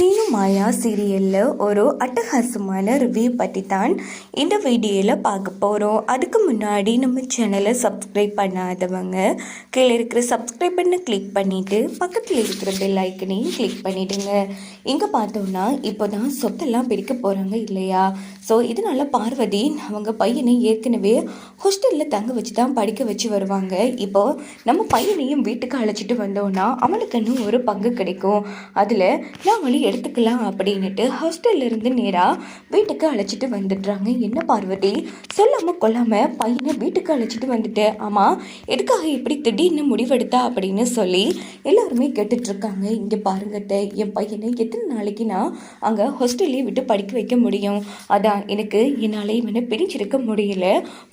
சீனு மாயா சீரியலில் ஒரு அட்டகாசமான ரிவ்யூ பற்றி தான் இந்த வீடியோவில் பார்க்க போகிறோம் அதுக்கு முன்னாடி நம்ம சேனலை சப்ஸ்கிரைப் பண்ணாதவங்க கீழே இருக்கிற சப்ஸ்கிரைப் பண்ண கிளிக் பண்ணிவிட்டு பக்கத்தில் இருக்கிற பெல் ஐக்கனையும் கிளிக் பண்ணிவிடுங்க இங்கே பார்த்தோம்னா இப்போ தான் சொத்தெல்லாம் பிரிக்க போகிறாங்க இல்லையா? ஸோ இதனால பார்வதி அவங்க பையனை ஏற்கனவே ஹாஸ்டலில் தங்க வச்சு தான் படிக்க வச்சு வருவாங்க. இப்போ நம்ம பையனையும் வீட்டுக்கு அழைச்சிட்டு வந்தோன்னா அவனுக்குன்னு ஒரு பங்கு கிடைக்கும். அதில் நாங்களும் எடுத்துக்கலாம் அப்படின்னுட்டு ஹாஸ்டல்ல இருந்து நேராக வீட்டுக்கு அழைச்சிட்டு வந்துடுறாங்க. என்ன பார்வதி? சொல்லாமல் கொள்ளாமல் பையனை வீட்டுக்கு அழைச்சிட்டு வந்துட்டு ஆமாம் எதுக்காக இப்படி திடீர்னு முடிவெடுத்தா? அப்படின்னு சொல்லி எல்லாருமே கேட்டுட்ருக்காங்க. இங்கே பாருங்கிட்ட என் பையனை எத்தனை நாளைக்கு நான் அங்கே ஹாஸ்டல்லே விட்டு படிக்க வைக்க முடியும்? அதான் எனக்கு என்னால் இவனை பிரிஞ்சிருக்க முடியல.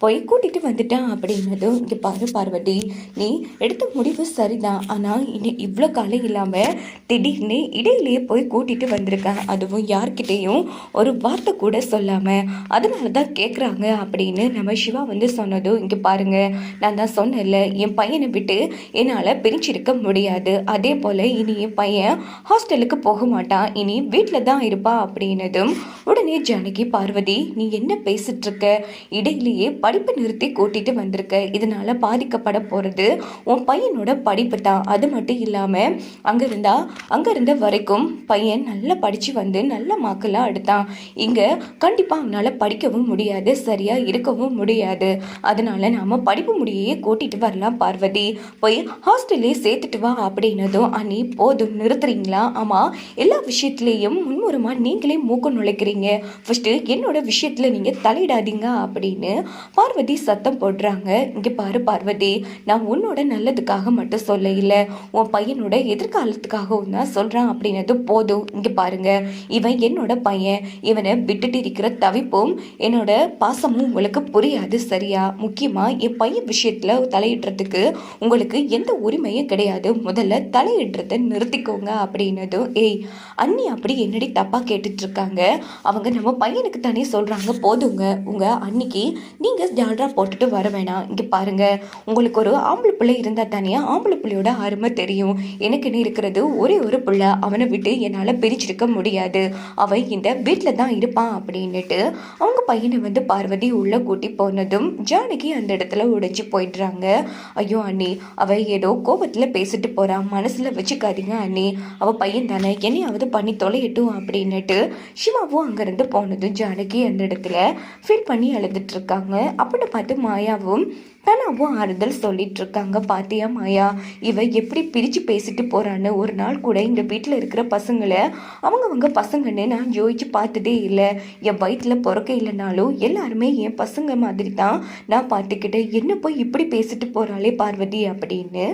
போய் கூட்டிகிட்டு வந்துட்டான். அப்படின்னதும் இங்கே பாரு பார்வதி நீ எடுத்த முடிவு சரிதான். ஆனால் இனி இவ்வளோ காலம் இல்லாமல் திடீர்னு இடையிலேயே போய் கூட்டிகிட்டு வந்திருக்கேன் அதுவும் யார்கிட்டேயும் ஒரு வார்த்தை கூட சொல்லாமல் அதனால தான் கேட்குறாங்க அப்படின்னு நம்ம சிவா வந்து சொன்னதும் இங்கே பாருங்கள் நான் தான் சொன்னேன்ல என் பையனை விட்டு என்னால் பிரிச்சிருக்க முடியாது. அதே போல் இனி என் பையன் ஹாஸ்டலுக்கு போக மாட்டான். இனி வீட்டில் தான் இருப்பா அப்படின்னதும் உடனே ஜானகி பார்வதி நீ என்ன பேசிட்டு இடையிலேயே படிப்பு நிறுத்தி கூட்டிட்டு வந்திருக்க. இதனால் பாதிக்கப்பட போகிறது உன் பையனோட படிப்பு தான். அது மட்டும் இல்லாமல் அங்கே இருந்தால் அங்கே இருந்த வரைக்கும் பையன் நல்லா படித்து வந்து நல்ல மார்க்கெல்லாம் எடுத்தான். இங்கே கண்டிப்பாக அவனால் படிக்கவும் முடியாது சரியாக இருக்கவும் முடியாது. அதனால நாம் படிப்பு முடியே கூட்டிகிட்டு வரலாம் பார்வதி. போய் ஹாஸ்டல்லே சேர்த்துட்டு வா அப்படின்னதும் அண்ணி போதும் நிறுத்துறீங்களா? ஆமாம் எல்லா விஷயத்துலேயும் முன்முறமாக நீங்களே மூக்கம் நுழைக்கிறீங்க. ஃபஸ்ட்டு என்னோட விஷயத்தில் நீங்கள் தலையிடாதீங்க அப்படின்னு பார்வதி சத்தம் போடுறாங்க. இங்கே பாரு பார்வதி நான் உன்னோட நல்லதுக்காக மட்டும் சொல்ல இல்லை உன் பையனோட எதிர்காலத்துக்காகவும் தான் சொல்கிறான் அப்படின்னது போதும். இங்கே பாருங்க. இவன் என்னோட பையன். இவனை விட்டுட்டு இருக்கிற தவிப்பும் என்னோட பாசமும் உங்களுக்கு புரியாது சரியா? முக்கியமாக என் பையன் விஷயத்தில் தலையிடுறதுக்கு உங்களுக்கு எந்த உரிமையும் கிடையாது. முதல்ல தலையிடுறத நிறுத்திக்கோங்க அப்படின்னதும் ஏய் அண்ணி அப்படி என்னடி தப்பாக கேட்டுட்ருக்காங்க? அவங்க நம்ம பையனுக்கு தானே சொல்கிறாங்க போதுங்க. உங்கள் அன்னைக்கு நீங்கள் ஜால்ரா போட்டுட்டு வர வேணாம். இங்கே பாருங்கள் உங்களுக்கு ஒரு ஆம்பளை பிள்ளை இருந்தால் தானே ஆம்பளை பிள்ளையோட அருமை தெரியும். எனக்குன்னு இருக்கிறது? ஒரே ஒரு பிள்ளை. அவனை விட்டு என்னால் பிரிச்சிருக்க முடியாது. அவன் இந்த வீட்டில் தான் இருப்பான் அப்படின்னுட்டு அவங்க பையனை வந்து பார்வதி உள்ளே கூட்டி போனதும் ஜானகி அந்த இடத்துல உடைச்சி போயிடுறாங்க. ஐயோ அண்ணி அவள் ஏதோ கோபத்தில் பேசிட்டு போகிறான் மனசில் வச்சுக்காதீங்க அண்ணி. அவள் பையன் தானே. என்னையாவது பண்ணி தொலையட்டும் அப்படின்னுட்டு சிவாவும் அங்கேருந்து போனதும் ஜானகி அந்த இடத்துல ஃபீல் பண்ணி அழுதுட்டு இருக்காங்க. அப்படின்னு பார்த்து மாயாவும் தனாவும் ஆறுதல் சொல்லிட்டு இருக்காங்க பாத்தியா மாயா. இவ எப்படி பிரித்து பேசிட்டு போறான்னு ஒரு நாள் கூட இந்த வீட்டில் இருக்கிற பசங்களை அவங்கவங்க பசங்கன்னு நான் யோசிச்சு பார்த்ததே இல்லை. என் வயிற்றில் பிறக்க இல்லைனாலும் எல்லாருமே என் பசங்க மாதிரி தான் நான் பார்த்துக்கிட்டேன் என்ன போய் இப்படி பேசிட்டு போகிறாளே பார்வதி அப்படின்னு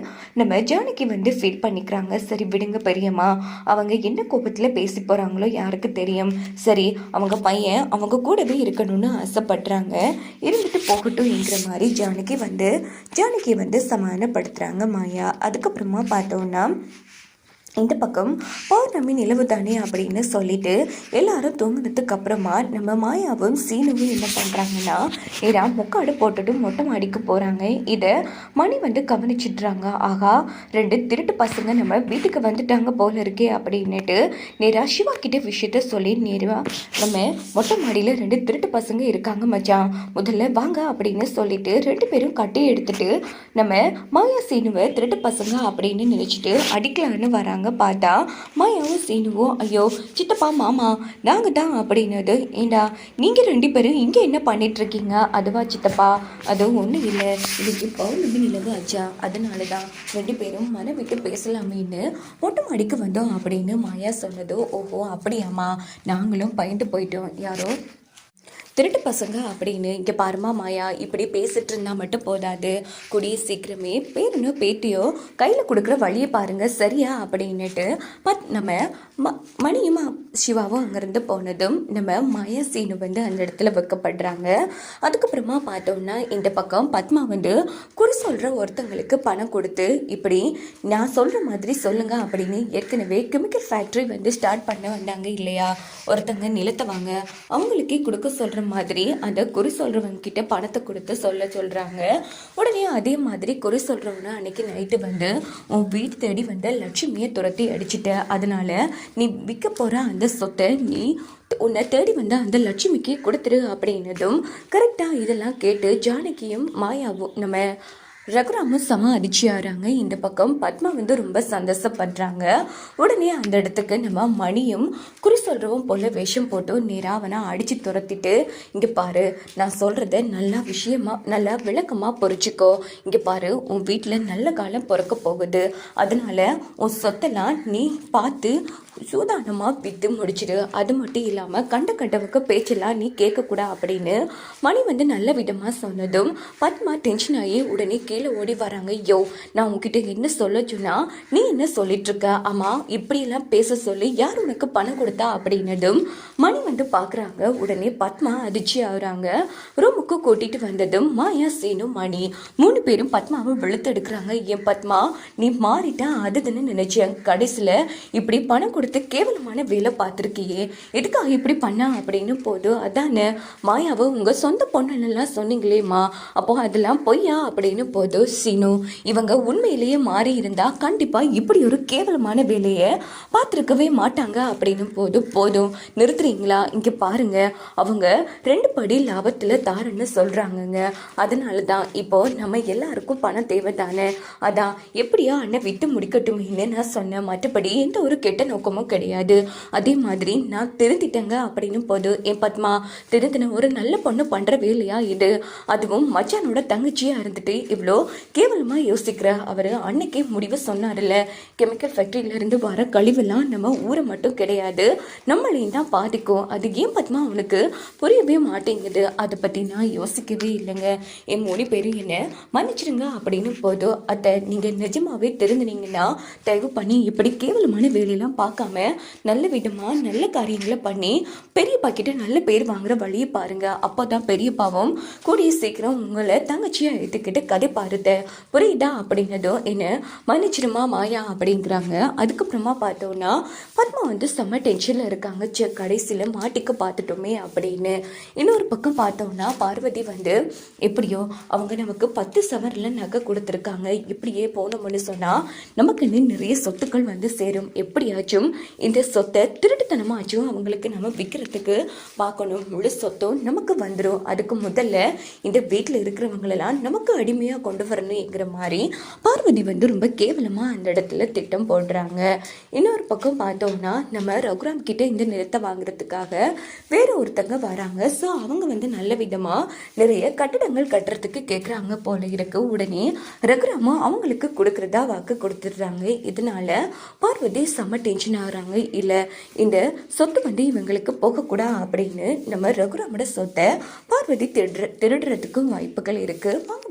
நம்ம ஜானகி வந்து ஃபீல் பண்ணிக்கிறாங்க. சரி விடுங்க பெரியம்மா. அவங்க என்ன கோபத்தில் பேசி போகிறாங்களோ யாருக்கு தெரியும். சரி அவங்க பையன் அவங்க கூடவே இருக்கணும்னு ஆசைப்படுறாங்க. இருந்துட்டு போகட்டும்ங்கிற மாதிரி ஜானகி வந்து ஜானகி வந்து சமாதானப்படுத்துகிறாங்க மாயா. அதுக்கப்புறமா பார்த்தோன்னா இந்த பக்கம் பௌர்ணமி நிலவு தானே அப்படின்னு சொல்லிட்டு எல்லாரும் தூங்கினதுக்கு அப்புறமா நம்ம மாயாவும் சீனுவும் என்ன பண்ணுறாங்கன்னா ஏன்னா முக்காடு போட்டுட்டு மொட்டை மாடிக்கு போகிறாங்க இதை மணி வந்து கவனிச்சிட்றாங்க. ஆகா ரெண்டு திருட்டு பசங்க நம்ம வீட்டுக்கு வந்துட்டாங்க போல இருக்கே அப்படின்னுட்டு நேராக சிவா கிட்ட விஷயத்த சொல்லி நேராக நம்ம மொட்டை மாடியில் ரெண்டு திருட்டு பசங்க இருக்காங்க மச்சான். முதல்ல வாங்க அப்படின்னு சொல்லிட்டு ரெண்டு பேரும் கட்டி எடுத்துட்டு நம்ம மாயா சீனுவை திருட்டு பசங்க அப்படின்னு நினச்சிட்டு அடிக்கலான்னு வராங்க. பார்த்தா மாயாவும் சீனுவும் ஐயோ சித்தப்பா மாமா நாங்கள் தான் அப்படின்னது. ஏண்டா நீங்கள் ரெண்டு பேரும் இங்கே என்ன பண்ணிகிட்ருக்கீங்க அதுவா சித்தப்பா? அதுவும் ஒன்றும் இல்லை. இன்னைக்கு பௌர்ணமி நிலவு ஆச்சா? அதனால தான் ரெண்டு பேரும் மன விட்டு பேசலாமேன்னு மொட்டை மாடிக்கு வந்தோம் அப்படின்னு மாயா சொன்னதோ. ஓஹோ அப்படியாம்மா. நாங்களும் பயந்து போயிட்டோம். யாரோ திருட்டு பசங்க அப்படின்னு இங்கே பாருமா மாயா இப்படி பேசிட்டு இருந்தால் மட்டும் போதாது. கூடிய சீக்கிரமே பேருன்னு பேட்டியோ கையில் கொடுக்குற வழியை பாருங்க சரியா அப்படின்னுட்டு பத் நம்ம ம மணியும் சிவாவும் அங்கேருந்து போனதும் நம்ம மாயா சீனு வந்து அந்த இடத்துல வைக்கப்படுறாங்க. அதுக்கப்புறமா பார்த்தோம்னா இந்த பக்கம் பத்மா வந்து குறி சொல்கிற ஒருத்தங்களுக்கு பணம் கொடுத்து இப்படி நான் சொல்கிற மாதிரி சொல்லுங்கள் அப்படின்னு ஏற்கனவே கெமிக்கல் ஃபேக்ட்ரி வந்து ஸ்டார்ட் பண்ண வந்தாங்க இல்லையா? ஒருத்தங்க நிலத்தை வாங்க அவங்களுக்கே கொடுக்க சொல்கிற மாதிரி அந்த குறி சொல்கிறவங்க கிட்ட பணத்தை கொடுத்து சொல்ல சொல்கிறாங்க உடனே அதே மாதிரி குறி சொல்றவன அன்னைக்கு நைட்டு வந்து உன் வீடு தேடி வந்த லட்சுமியை துரத்தி அடிச்சிட்ட. அதனால நீ விற்க போற அந்த சொத்தை நீ உன்னை தேடி வந்த அந்த லட்சுமிக்கு கொடுத்துரு அப்படின்னதும் கரெக்டாக இதெல்லாம் கேட்டு ஜானகியும் மாயாவும் நம்ம ரகுராம செம அதிர்ச்சியாகிறாங்க இந்த பக்கம் பத்மா வந்து ரொம்ப சந்தோஷப்படுறாங்க. உடனே அந்த இடத்துக்கு நம்ம மணியும் குறி சொல்கிறவும் போல வேஷம் போட்டு நேராக அவனை அடித்து துரத்திட்டு இங்கே பாரு நான் சொல்கிறத நல்லா விஷயமா நல்லா விளக்கமாக பொறிச்சிக்கோ. இங்கே பாரு உன் வீட்டில் நல்ல காலம் பிறக்க போகுது. அதனால உன் சொத்தெல்லாம் நீ பார்த்து சூதானமாக விற்று முடிச்சிடு. அது மட்டும் இல்லாமல் கண்ட கண்டவுக்கு பேச்செல்லாம் நீ கேட்கக்கூட அப்படின்னு மணி வந்து நல்ல விதமாக சொன்னதும் பத்மா டென்ஷன் ஆகி உடனே கீழே ஓடி வராங்க. யோ நான் உங்ககிட்ட என்ன சொல்ல சொன்னா நீ என்ன சொல்லிட்டு இருக்க? இப்படியெல்லாம் பேச சொல்லி யார் உனக்கு பணம் கொடுத்தா? அப்படின்னதும் மணி வந்து பார்க்குறாங்க உடனே பத்மா அதிர்ச்சி ஆகுறாங்க. ரூமுக்கு கூட்டிகிட்டு வந்ததும் மாயா சீனு மணி மூணு பேரும் பத்மாவை வெளுத்தெடுக்கிறாங்க. ஏன் பத்மா நீ மாறிட்டா அதுதுன்னு நினச்சேன். கடைசியில் இப்படி பணம் கொடுத்து கேவலமான வேலை பார்த்துருக்கியே. எதுக்காக இப்படி பண்ணா அப்படின்னு போது அதானே மாயாவை உங்கள் சொந்த பொண்ணுன்னெல்லாம் சொன்னீங்களேம்மா. அப்போ அதெல்லாம் பொய்யா அப்படின்னு போது சீனு இவங்க உண்மையிலேயே மாறி இருந்தால் கண்டிப்பாக இப்படி ஒரு கேவலமான வேலையை பார்த்துருக்கவே மாட்டாங்க அப்படின்னு போது போதும். நிறுத்துறீங்களா? இங்கே பாருங்க. அவங்க ரெண்டு படி லாபத்தில் தாருன்னு சொல்கிறாங்கங்க அதனால தான் இப்போ நம்ம எல்லாருக்கும் பணம் தேவை தானே அதான் எப்படியோ அண்ணன் விட்டு முடிக்கட்டுமேன்னு நான் சொன்னேன். மற்றபடி எந்த ஒரு கெட்ட நோக்கம் நோக்கமும் கிடையாது. அதே மாதிரி நான் திருந்திட்டேங்க அப்படின்னு போது என் பத்மா திருந்தின ஒரு நல்ல பொண்ணு பண்ணுற வேலையா இது? அதுவும் மச்சானோட தங்கச்சியாக இருந்துட்டு இவ்வளோ கேவலமாக யோசிக்கிற அவர் அன்னைக்கே முடிவு சொன்னார்ல கெமிக்கல் ஃபேக்ட்ரியிலேருந்து வர கழிவுலாம் நம்ம ஊரை மட்டும் கிடையாது. நம்மளையும் தான் பாதிக்கும். அது ஏன் பத்மா அவனுக்கு புரியவே மாட்டேங்குது? அதை பற்றி நான் யோசிக்கவே இல்லைங்க. என் மொழி பெரிய என்ன மன்னிச்சிடுங்க அப்படின்னு போதும் அதை நீங்கள் நிஜமாவே தெரிஞ்சுனீங்கன்னா தயவு பண்ணி இப்படி கேவலமான வேலையெல்லாம் பார்க்க பார்க்காம நல்ல விதமாக நல்ல காரியங்களை பண்ணி பெரிய பாக்கிட்ட நல்ல பேர் வாங்குற வழியை பாருங்க. அப்போ தான் பெரிய பாவம் கூடிய சீக்கிரம் உங்களை தங்கச்சியாக எடுத்துக்கிட்டு கதை பாருத்த புரியுதா அப்படின்னதும் என்ன? மன்னிச்சிடுமா மாயா அப்படிங்கிறாங்க. அதுக்கப்புறமா பார்த்தோன்னா பத்மா வந்து செம்ம டென்ஷனில் இருக்காங்க. சே கடைசியில் மாட்டிக்க பார்த்துட்டோமே அப்படின்னு. இன்னொரு பக்கம் பார்த்தோம்னா பார்வதி வந்து எப்படியோ அவங்க நமக்கு பத்து சவரில் நகை கொடுத்துருக்காங்க. இப்படியே போனோம்னு சொன்னால் நமக்குன்னு நிறைய சொத்துக்கள் வந்து சேரும். எப்படியாச்சும் இந்த சொத்தை திருட்டுத்தனமாச்சும் அவங்களுக்கு நம்ம விற்கிறதுக்கு பார்க்கணும். முழு சொத்தும் நமக்கு வந்துடும் அதுக்கு முதல்ல இந்த வீட்டில் இருக்கிறவங்களெல்லாம் நமக்கு அடிமையாக கொண்டு வரணுங்கிற மாதிரி பார்வதி வந்து ரொம்ப கேவலமாக அந்த இடத்துல திட்டம் போடுறாங்க. இன்னொரு பக்கம் பார்த்தோம்னா நம்ம ரகுராம் கிட்ட இந்த நிலத்தை வாங்குறதுக்காக வேற ஒருத்தங்க வராங்க. ஸோ அவங்க வந்து நல்ல விதமாக நிறைய கட்டடங்கள் கட்டுறதுக்கு கேட்குறாங்க போல இருக்கு. உடனே ரகுராமும் அவங்களுக்கு கொடுக்குறதா வாக்கு கொடுத்துடுறாங்க. இதனால பார்வதி செம்ம டென்ஷன் வராங்க இல்லை இந்த சொத்து வந்து இவங்களுக்கு போகக்கூடா அப்படின்னு நம்ம ரகுராமோட சொத்தை பார்வதி திருடுற திருடுறதுக்கும் வாய்ப்புகள் இருக்குது வாங்க